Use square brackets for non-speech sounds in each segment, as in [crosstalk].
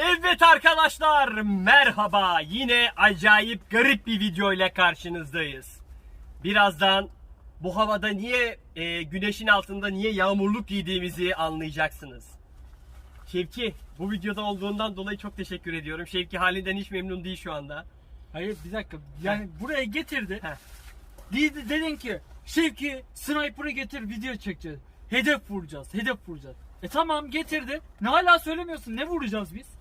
Evet arkadaşlar merhaba. Yine acayip garip bir video ile karşınızdayız. Birazdan bu havada niye e, güneşin altında niye yağmurluk giydiğimizi anlayacaksınız. Şevki bu videoda olduğundan dolayı çok teşekkür ediyorum. Şevki halinden hiç memnun değil şu anda. Hayır bir dakika. Yani buraya getirdi. Heh. Dedi, dedin ki Şevki sniper'ı getir video çekeceğiz. Hedef vuracağız. Hedef vuracağız. E tamam getirdi. Ne hala söylemiyorsun. Ne vuracağız biz?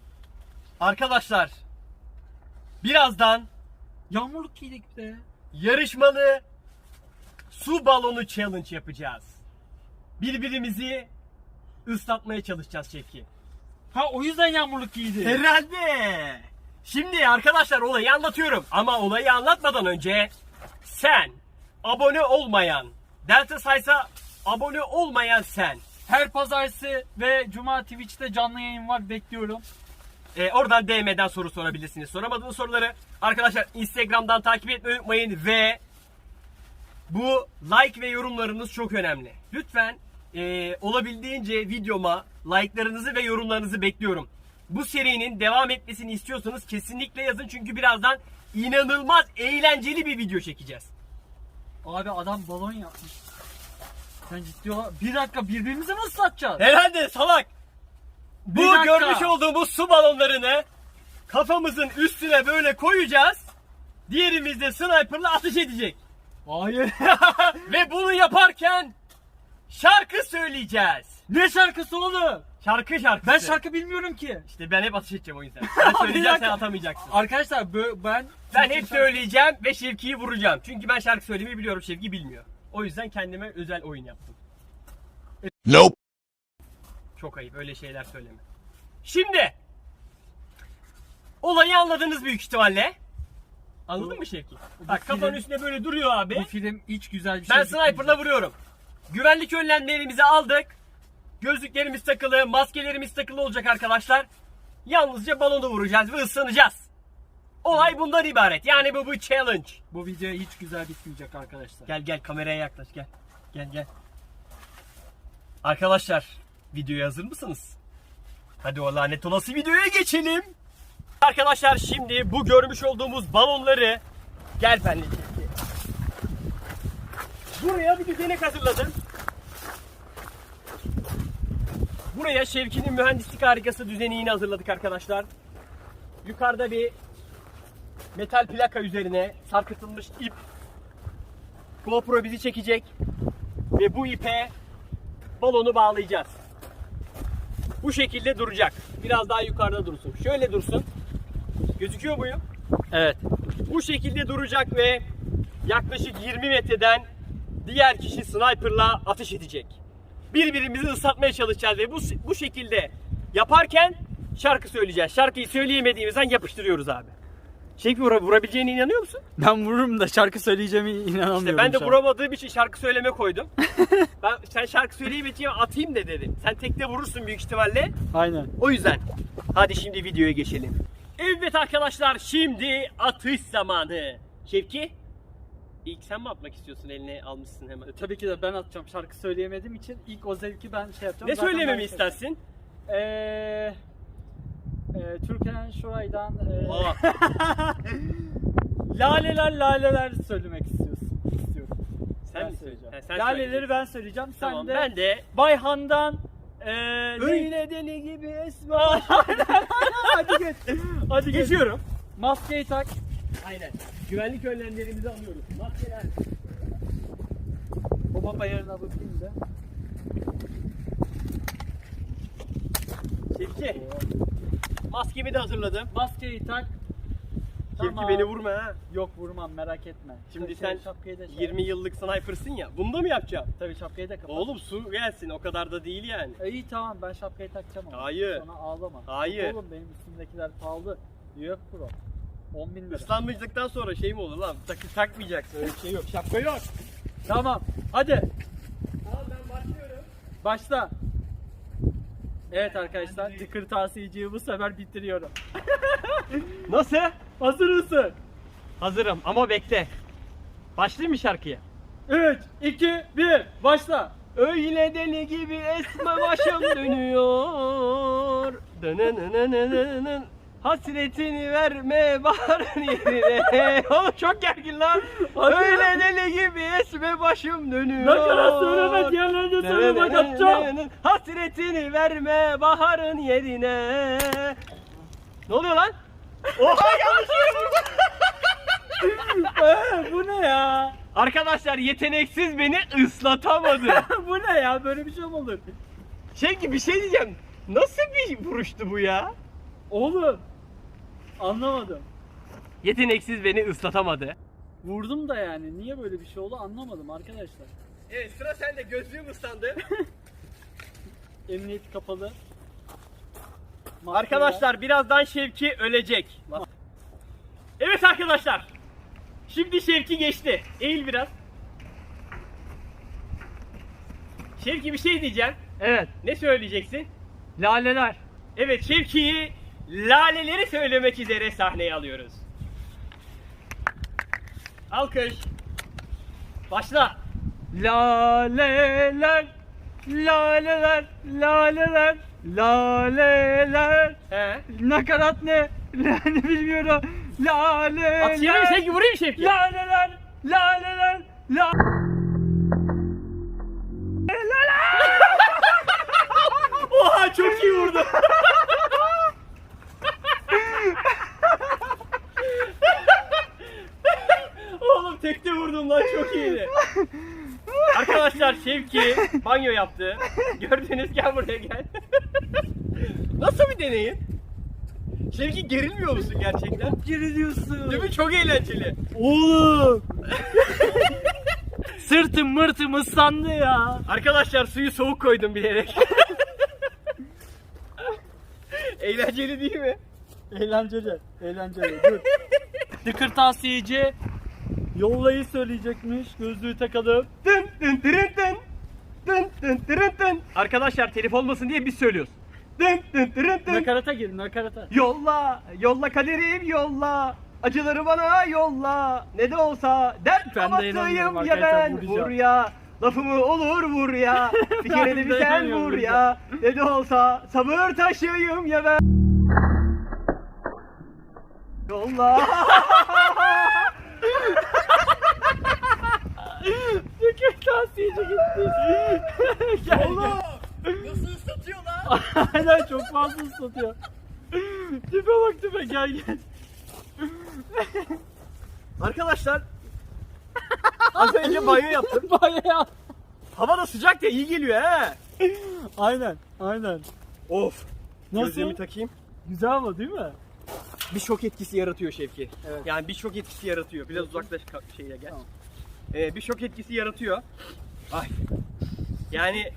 Arkadaşlar birazdan Yağmurluk giydik be. yarışmalı su balonu challenge yapacağız. Birbirimizi ıslatmaya çalışacağız Şevki. Ha o yüzden yağmurluk giydi. Herhalde. Şimdi arkadaşlar olayı anlatıyorum. Ama olayı anlatmadan önce sen abone olmayan, Delta Sayıs'a abone olmayan sen. Her pazartesi ve cuma Twitch'te canlı yayın var bekliyorum. E, oradan DM'den soru sorabilirsiniz. Soramadığınız soruları arkadaşlar Instagram'dan takip etmeyi unutmayın ve bu like ve yorumlarınız çok önemli. Lütfen e, olabildiğince videoma like'larınızı ve yorumlarınızı bekliyorum. Bu serinin devam etmesini istiyorsanız kesinlikle yazın çünkü birazdan inanılmaz eğlenceli bir video çekeceğiz. Abi adam balon yapmış. Sen ciddi ol. Bir dakika birbirimizi mi ıslatacağız? Herhalde salak. Bu dakika. görmüş olduğumuz su balonlarını kafamızın üstüne böyle koyacağız. Diğerimiz de sniper'la atış edecek. Hayır. [laughs] Ve bunu yaparken şarkı söyleyeceğiz. ne şarkısı oğlum? Şarkı şarkısı. Ben şarkı bilmiyorum ki. İşte ben hep atış edeceğim o yüzden. Ben [laughs] söyleyeceğim sen atamayacaksın. Arkadaşlar bö- ben Ben hep söyleyeceğim ve Şevki'yi vuracağım. Çünkü ben şarkı söylemeyi biliyorum Şevki bilmiyor. O yüzden kendime özel oyun yaptım. Nope. Çok ayıp öyle şeyler söyleme. Şimdi olayı anladınız büyük ihtimalle. Anladın mı Şevki? Bak film- kafanın üstünde böyle duruyor abi. Bu film hiç güzel bir şey Ben sniper'la vuruyorum. Güvenlik önlemlerimizi aldık. Gözlüklerimiz takılı, maskelerimiz takılı olacak arkadaşlar. Yalnızca balonu vuracağız ve ıslanacağız. Olay bundan ibaret. Yani bu bu challenge. Bu video hiç güzel bitmeyecek arkadaşlar. Gel gel kameraya yaklaş gel. Gel gel. Arkadaşlar videoya hazır mısınız? Hadi o lanet olası videoya geçelim. Arkadaşlar şimdi bu görmüş olduğumuz balonları gel benimle. Buraya bir düzenek hazırladım. Buraya Şevki'nin mühendislik harikası düzeneğini hazırladık arkadaşlar. Yukarıda bir metal plaka üzerine sarkıtılmış ip GoPro bizi çekecek ve bu ipe balonu bağlayacağız. Bu şekilde duracak. Biraz daha yukarıda dursun. Şöyle dursun. Gözüküyor muyum? Evet. Bu şekilde duracak ve yaklaşık 20 metreden diğer kişi sniperla atış edecek. Birbirimizi ıslatmaya çalışacağız ve bu bu şekilde yaparken şarkı söyleyeceğiz. Şarkıyı söyleyemediğimizden yapıştırıyoruz abi. Şevki vura- vurabileceğine inanıyor musun? [laughs] Ben vururum da şarkı söyleyeceğime inanamıyorum. İşte ben de vuramadığım için şarkı söyleme koydum. [laughs] ben sen şarkı söyleyemeyeceğim atayım da dedim. Sen tekte vurursun büyük ihtimalle. Aynen. O yüzden hadi şimdi videoya geçelim. Evet arkadaşlar şimdi atış zamanı. Şevki ilk sen mi atmak istiyorsun eline almışsın hemen. Tabii ki de ben atacağım. Şarkı söyleyemediğim için ilk o zevki ben şey yapacağım. Ne Zaten söylememi ben- istersin? Eee... Eee Türkan Şoray'dan eee, Aa, [laughs] laleler laleler söylemek istiyorsun. İstiyorum. sen ben mi söyleyeceğim. Ha, sen Laleleri söyleyeceksin. ben söyleyeceğim. Sen Tamam de ben de Bayhan'dan ne- öyle deli gibi esma. [laughs] Hadi geç. Hadi geç. Geçiyorum. Maskeyi tak. Aynen. Güvenlik önlemlerimizi alıyoruz. Maskeler. O baba yerine bakayım da. Şevki. Maskemi de hazırladım. Maskeyi tak. Şevki Tamam. beni vurma ha. Yok vurmam merak etme. Şimdi Şöyle sen şapkayı da şey 20 yıllık sniper'sın ya. Bunu da mı yapacaksın? Tabii şapkayı da kapat. Oğlum su gelsin o kadar da değil yani. E, iyi tamam ben şapkayı takacağım ama. Hayır. Sonra ağlama. Hayır. Oğlum benim üstümdekiler pahalı. Yok Pro. 10 bin lira. Islanmayacaktan sonra şey mi olur lan? Takı takmayacaksın öyle bir şey yok. Şapka yok. Tamam. Hadi Tamam ben başlıyorum. başla. Evet arkadaşlar bir kırtasiyeciyi bu sefer bitiriyorum. [laughs] Nasıl? Hazır mısın? Hazırım ama bekle. Başlayayım mı şarkıya? 3, 2, 1 başla. Öyle deli gibi esme başım dönüyor. Hasretini verme baharın yerine. [laughs] Oğlum çok gergin lan. Öyle deli gibi esme başım dönüyor. Nakarat söyleme diğerlerini de söyle bak atacağım. Hasretini verme baharın yerine. Ne oluyor lan? Oha yanlış yere vurdum. [laughs] Ee, bu ne ya? Arkadaşlar yeteneksiz beni ıslatamadı. [laughs] bu ne ya? Böyle bir şey mi olur? şey gibi bir şey diyeceğim. Nasıl bir vuruştu bu ya? Oğlum. Anlamadım. Yeteneksiz beni ıslatamadı. Vurdum da yani. Niye böyle bir şey oldu anlamadım arkadaşlar. Evet sıra sende gözlüğüm ıslandı. [laughs] Emniyet kapalı. Maske Arkadaşlar birazdan Şevki ölecek. Evet arkadaşlar. Şimdi Şevki geçti. Eğil biraz. Şevki bir şey diyeceğim. Evet. Ne söyleyeceksin? Laleler. Evet Şevki'yi laleleri söylemek üzere sahneye alıyoruz. Alkış. Başla. Laleler. Laleler. Laleler. Laleler. He. Nakarat ne? [laughs] Yani bilmiyorum. Laleler. Atayım mı Şevki vurayım mı Şevki? Laleler. Laleler. La Oha çok iyi vurdu. [laughs] Oğlum tekte vurdum lan çok iyiydi. Arkadaşlar Şevki banyo yaptı. [laughs] Gördünüz gel buraya gel. [laughs] Nasıl bir deneyim? Şevki gerilmiyor musun gerçekten? Geriliyorsun. Değil mi? Çok eğlenceli. Oğlum. [laughs] Sırtım mırtım ıslandı ya. Arkadaşlar suyu soğuk koydum bilerek. eğlenceli değil mi? Eğlenceli. Eğlenceli. Dur. The kırtasiyeci yollayı söyleyecekmiş. Gözlüğü takalım. Dın dın dırın dın. Dın dın dırın dın. Arkadaşlar telif olmasın diye biz söylüyoruz. Dın dın dırın dın. Nakarata gir nakarata. Yolla, yolla kaderim yolla. Acıları bana yolla. Ne de olsa dert Ben de inanmıyorum ya arkadaşlar, ben. vuracağım. Vur ya. Lafımı olur vur ya. [laughs] Bir kere de Ben bir de sen inanmıyorum, vur ya. Ne de olsa sabır taşıyım ya ben. Yolla. [laughs] [laughs] The kırtasiyeci gitti. [laughs] gel Oğlum. Nasıl ıslatıyor lan? [laughs] Aynen çok fazla ıslatıyor. tipe bak tipe gel gel. Arkadaşlar Az önce banyo yaptım. Bayağı. Hava da sıcak ya iyi geliyor he. Aynen aynen. Of. Nasıl? Gözlüğümü takayım. Güzel ama değil mi? Bir şok etkisi yaratıyor Şevki. Evet. Yani bir şok etkisi yaratıyor. Biraz uzaklaş ka- şeye gel. Tamam. Ee, bir şok etkisi yaratıyor. Ay. Yani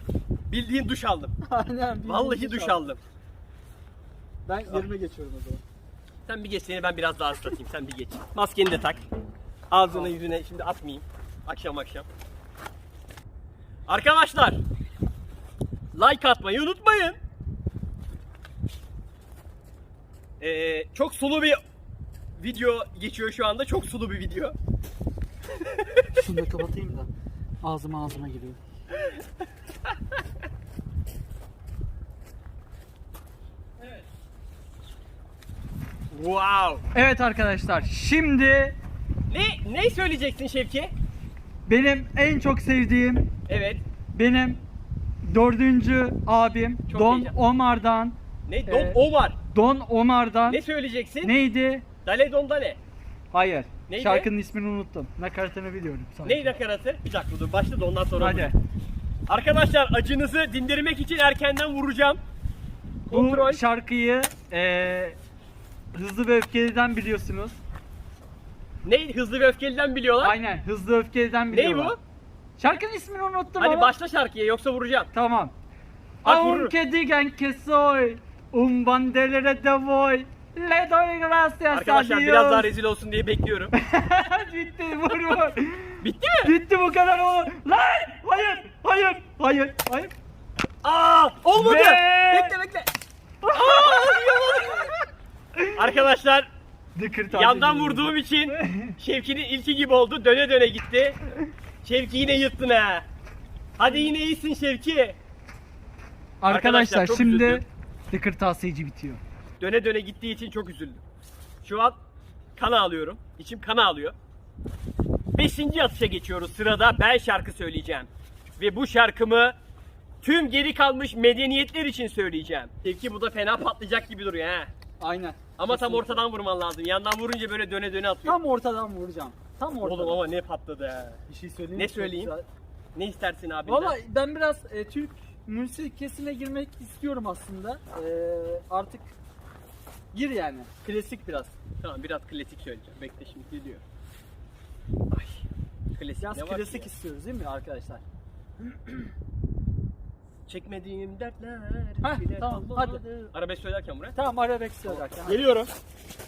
bildiğin duş aldım. [laughs] Aynen. Vallahi duş duş al. aldım. Ben yerime geçiyorum o zaman. Sen bir geç seni ben biraz daha ıslatayım. Sen bir geç. Maskeni de tak. Ağzına yüzüne şimdi atmayayım. Akşam akşam. Arkadaşlar. Like atmayı unutmayın. Ee, çok sulu bir video geçiyor şu anda. Çok sulu bir video. Şunu da kapatayım da. Ağzıma ağzıma giriyor. Wow. Evet arkadaşlar şimdi Ne ne söyleyeceksin Şevki? benim en çok sevdiğim Evet. benim dördüncü abim Çok Don heyecan- Omar'dan Ne? Don Ee, Omar. Don Omar'dan Ne söyleyeceksin? neydi? Dale Don'da ne? Hayır. Neydi? Şarkının ismini unuttum. Nakaratını biliyorum. sadece. Ney nakaratı? Bir dakika dur başla da ondan sonra. Hadi. Arkadaşlar acınızı dindirmek için erkenden vuracağım. Bu Kontrol. şarkıyı eee Hızlı ve Öfkeli'den biliyorsunuz. Ne hızlı ve öfkeliden biliyorlar. Aynen. Hızlı Öfkeli'den biliyorlar. bu? Şarkının ismini unuttum Hadi ama. başla şarkıya yoksa vuracağım. Tamam. Bak vururum. Aunque digan que soy un bandelere de voy. Le doy gracias Arkadaşlar a biraz daha rezil olsun diye bekliyorum. [laughs] Bitti vur vur. Bitti mi? Bitti bu kadar oğlum. Lan! Hayır! Hayır! Hayır! Hayır! Aa olmadı. Ve- Bekle bekle. Aa. Arkadaşlar yandan vurduğum için [laughs] Şevki'nin ilki gibi oldu. Döne döne gitti. Şevki yine yıttın ha. Hadi yine iyisin Şevki. Arkadaşlar, çok şimdi. The kırtasiyeci bitiyor. Döne döne gittiği için çok üzüldüm. Şu an kana alıyorum. İçim kana alıyor. Beşinci atışa geçiyoruz. Sırada ben şarkı söyleyeceğim. Ve bu şarkımı tüm geri kalmış medeniyetler için söyleyeceğim. Tepki bu da fena patlayacak gibi duruyor ha. Aynen. Ama tam Kesinlikle. ortadan vurman lazım. Yandan vurunca böyle döne döne atıyor. Tam ortadan vuracağım. Tam ortadan. Oğlum ama ne patladı ha. Bir şey söyleyeyim Ne söyleyeyim? güzel. Ne istersin abi? Valla ben biraz e, Türk müzikesine girmek istiyorum aslında. E, artık gir yani. Klasik biraz. Tamam biraz klasik söyleyeceğim. Bekle şimdi geliyor. Ay. Klasik Biraz ne var klasik ki ya? istiyoruz değil mi arkadaşlar? Çekmediğim dertler. Heh, bile tamam, kalmadı. Arabesk söylerken buraya. Tamam arabesk söylerken. Geliyorum.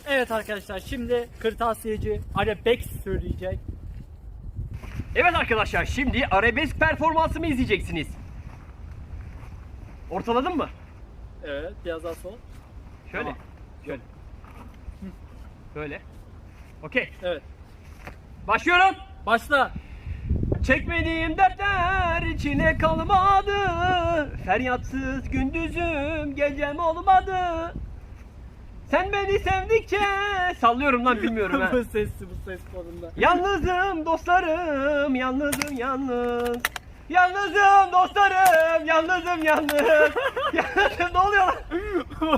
Evet arkadaşlar şimdi kırtasiyeci arabesk söyleyecek. Evet arkadaşlar şimdi arabesk performansımı izleyeceksiniz. Ortaladın mı? Evet biraz daha sol. Şöyle. Tamam. Şöyle. Böyle. Okey. Evet. Başlıyorum. Başla. Çekmediğim dertler içine kalmadı. Feryatsız gündüzüm gecem olmadı. Sen beni sevdikçe sallıyorum lan bilmiyorum ha. [laughs] bu sesli bu ses tonunda. Yalnızım dostlarım, yalnızım yalnız. Yalnızım dostlarım, yalnızım yalnız. [laughs] yalnızım ne oluyor lan?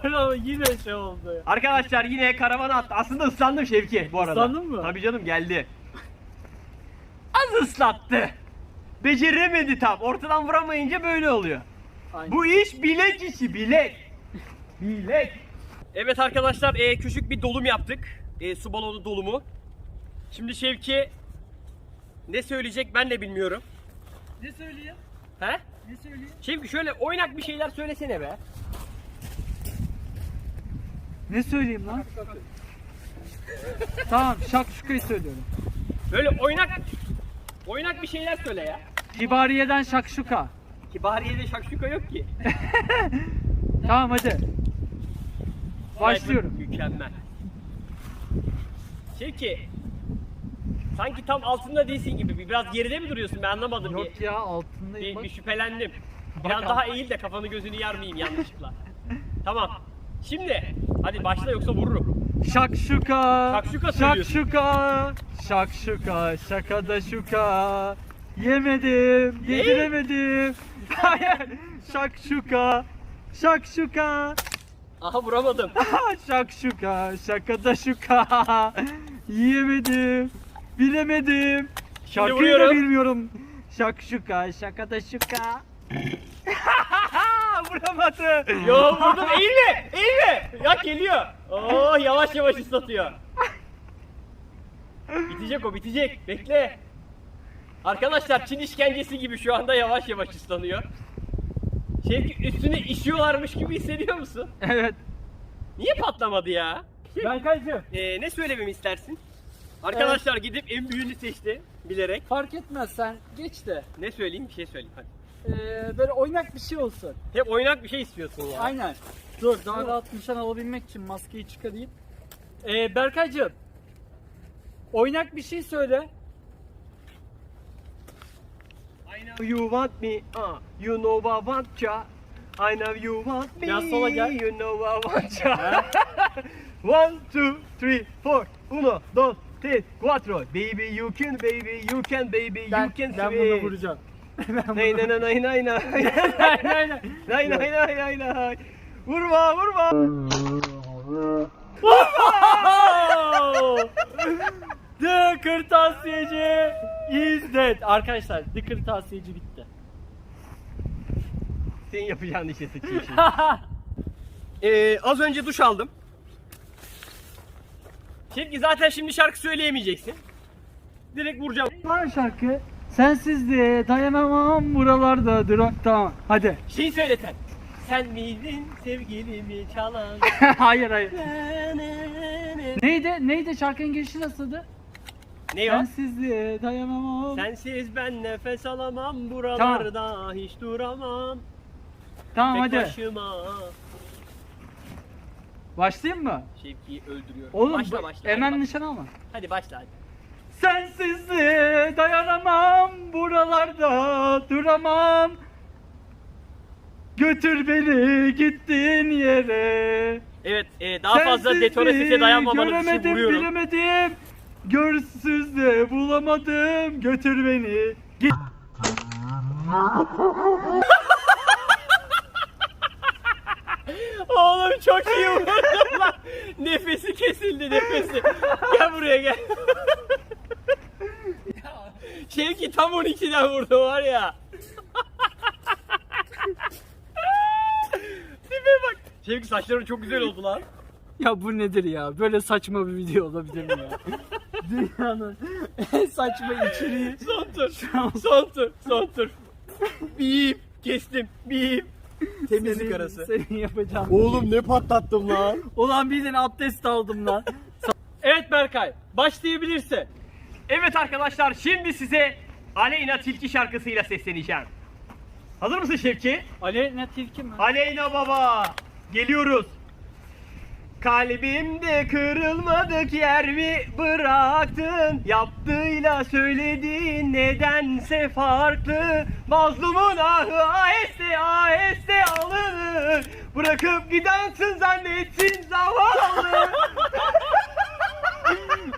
Bravo yine şey oldu. Arkadaşlar yine karavana attı. Aslında ıslandım Şevki bu arada. Islandın mı? Tabii canım geldi. Az ıslattı. Beceremedi tam. Ortadan vuramayınca böyle oluyor. Aynen. Bu iş bilek işi, bilek. Bilek. Evet arkadaşlar, e, küçük bir dolum yaptık. E, su balonu dolumu. Şimdi Şevki ne söyleyecek ben de bilmiyorum. Ne söyleyeyim? He? Ne söyleyeyim? Şevki şöyle oynak bir şeyler söylesene be. Ne söyleyeyim lan? tamam şakşukayı söylüyorum. Böyle oynak oynak bir şeyler söyle ya. Kibariye'den şakşuka. Kibariye'de şakşuka yok ki. [laughs] Tamam hadi. Başlıyorum. Mükemmel. Şevki sanki tam altında değilsin gibi. Biraz geride mi duruyorsun? Ben anlamadım. Yok bir, ya altındayım bir, bak. bir şüphelendim. [laughs] Biraz Bak daha eğil de kafanı gözünü yarmayayım yanlışlıkla. [laughs] tamam. Şimdi hadi başla yoksa vururum. Şakşuka. Şakşuka söylüyorsun. Şakşuka. Şakşuka. Şakada şuka. Yemedim. Yediremedim. [laughs] Hayır. Şakşuka. Şakşuka. Aha vuramadım. Şakşuka. Şakada şuka. Yiyemedim. Bilemedim. Şarkıyı da vuruyorum. bilmiyorum. Şakşuka. Şakada şuka. [laughs] Vuramadı. Yo vurdum eğilme eğilme. Ya geliyor. Oo yavaş yavaş ıslatıyor. bitecek o bitecek. Bekle. Arkadaşlar Çin işkencesi gibi şu anda yavaş yavaş ıslanıyor. Şevki üstüne işiyorlarmış gibi hissediyor musun? Evet. Niye patlamadı ya? Ben kaçıyorum. Ee, ne söylememi istersin? Arkadaşlar gidip en büyüğünü seçti bilerek. Fark etmez sen geç de. Ne söyleyeyim? Bir şey söyleyeyim hadi. Ee, böyle oynak bir şey olsun. Hep oynak bir şey istiyorsun ya. Aynen. Dur daha rahat nişan alabilmek için maskeyi çıkarayım. Ee, Berkaycığım. Oynak bir şey söyle. I know you want me, uh, you know I want ya. I know you want me, Biraz sola gel. you know I want ya. [laughs] One, two, three, four, uno, dos, tres, cuatro. Baby you can, baby you can, baby you can ben swing. bunu vuracağım. [laughs] ben Nay nay nay nay nay [laughs] nay. Nay, nay, nay. Nay nay nay nay nay. Vurma vurma. The Kırtasiyeci is dead. Arkadaşlar The Kırtasiyeci bitti. Senin yapacağın işe sıçayım şimdi. [laughs] Ee, az önce duş aldım. Şimdi zaten şimdi şarkı söyleyemeyeceksin. Direkt vuracağım. Var şarkı. Sensiz de dayanamam buralarda durak. Tamam hadi. Şey söyle sen. Sen miydin sevgilimi çalan? [laughs] hayır hayır. Neydi? Neydi şarkının girişi nasıldı? ne o? Sensiz de dayanamam. Sensiz ben nefes alamam buralarda hiç duramam. Tamam Tek hadi. başıma. Başlayayım mı? Şevki'yi öldürüyorum. Oğlum başla başla. hemen hadi, nişan alma. hadi başla hadi. Sensiz de dayanamam buralarda duramam. Götür beni gittiğin yere. Evet e, daha fazla detone sese dayanmamanız için göremedim, vuruyorum. bilemedim. Görsüz de bulamadım. Götür beni. Git. [laughs] Oğlum çok iyi vurdun lan. Nefesi kesildi nefesi. Gel buraya gel. Şevki tam 12'den vurdu var ya. Tipe bak. Şevki saçların çok güzel oldu lan. Ya bu nedir ya? Böyle saçma bir video olabilir mi ya? Dünyanın en saçma içeriği. Son tur. Son tur. Son tur. Bip. Kestim. Bip. [laughs] Temizlik Senin- arası. Senin yapacağın. Oğlum ne patlattım lan. [laughs] Ulan bildiğin abdest aldım lan. Evet Berkay, başlayabilirsin. Evet arkadaşlar, şimdi size Aleyna Tilki şarkısıyla sesleneceğim. Hazır mısın Şevki? Aleyna tilki mi? Aleyna baba, geliyoruz. Kalbimde kırılmadık yer mi bıraktın? Yaptığıyla söylediğin nedense farklı. Mazlumun ahı aheste aheste alınır. Bırakıp gidensin zannetsin zavallı. [laughs]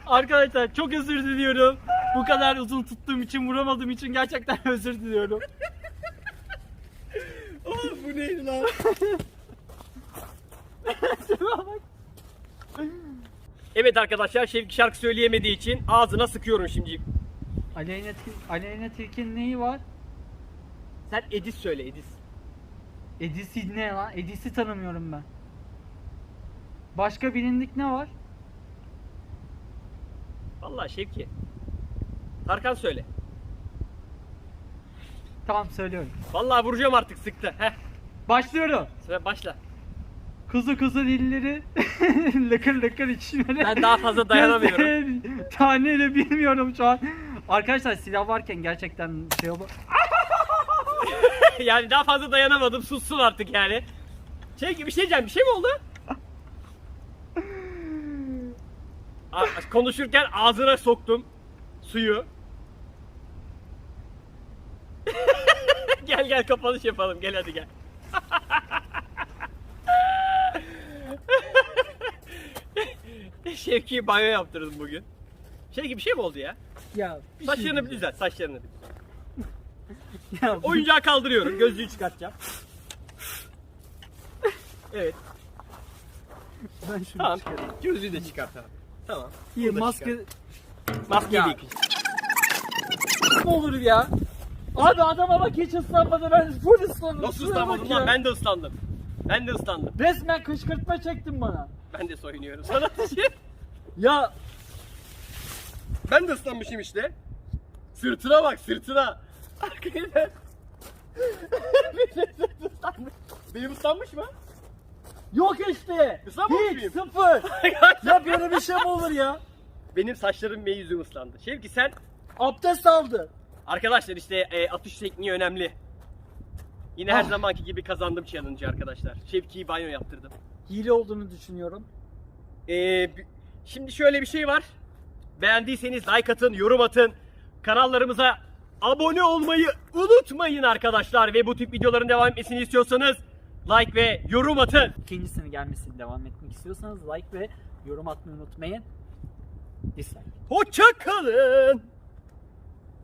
Arkadaşlar çok özür diliyorum. Bu kadar uzun tuttuğum için vuramadığım için gerçekten [laughs] özür diliyorum. Oğlum bu neydi lan? [laughs] Evet arkadaşlar Şevki şarkı söyleyemediği için ağzına sıkıyorum şimdi. Aleyna, Aleyna Tilki'nin neyi var? Sen Edis söyle Edis. Edis'i ne lan? Edis'i tanımıyorum ben. Başka bilindik ne var? Vallahi Şevki. Tarkan söyle. Tamam söylüyorum. Vallahi vuracağım artık sıktı. Heh. Başlıyorum. Sıra başla. Kuzu kuzu dilleri [laughs] lıkır lıkır içimleri. Ben daha fazla [laughs] dayanamıyorum. Taneyle bilmiyorum şu an. Arkadaşlar silah varken gerçekten şey olur. [laughs] yani daha fazla dayanamadım. Sussun artık yani. Şevki bir şey diyeceğim. Bir şey mi oldu? Konuşurken ağzına soktum suyu. gel gel kapanış yapalım. Gel hadi gel. Şevki'yi banyo yaptırdım bugün. Şevki bir şey mi oldu ya? Ya bir Saçlarını bir şey düzelt, saçlarını. bir. [laughs] Ya, Oyuncağı kaldırıyorum, gözlüğü çıkartacağım. Evet, ben şunu tamam. çıkarayım. Gözlüğü de çıkartalım. Tamam. İyi bunu da maske. Maskeyi de yıkayacağım. ne olur ya? Abi adama bak hiç ıslanmadı ben full ıslandım. Nasıl Şuraya ıslanmadın bak lan? ya. Ben de ıslandım. Ben de ıslandım. Resmen kışkırtma çektin bana. Ben de soyunuyorum. Sana şey. Ya Ben de ıslanmışım işte. Sırtına bak, sırtına. Arkadaşlar. [laughs] Benim ıslanmış. Benim ıslanmış mı? yok işte. Islanmamış Hiç mıyım? sıfır. [laughs] ya böyle bir şey mi olur ya? Benim saçlarım ve yüzüm ıslandı. Şevki sen Abdest aldı. Arkadaşlar işte e, atış tekniği önemli. Yine her Ah. zamanki gibi kazandım challenge'ı arkadaşlar. Şevki'yi banyo yaptırdım. Hile olduğunu düşünüyorum. Ee, şimdi şöyle bir şey var. Beğendiyseniz like atın, yorum atın. Kanallarımıza abone olmayı unutmayın arkadaşlar. Ve bu tip videoların devam etmesini istiyorsanız like ve yorum atın. İkincisini gelmesini devam etmek istiyorsanız like ve yorum atmayı unutmayın. Dislike. Hoşça kalın.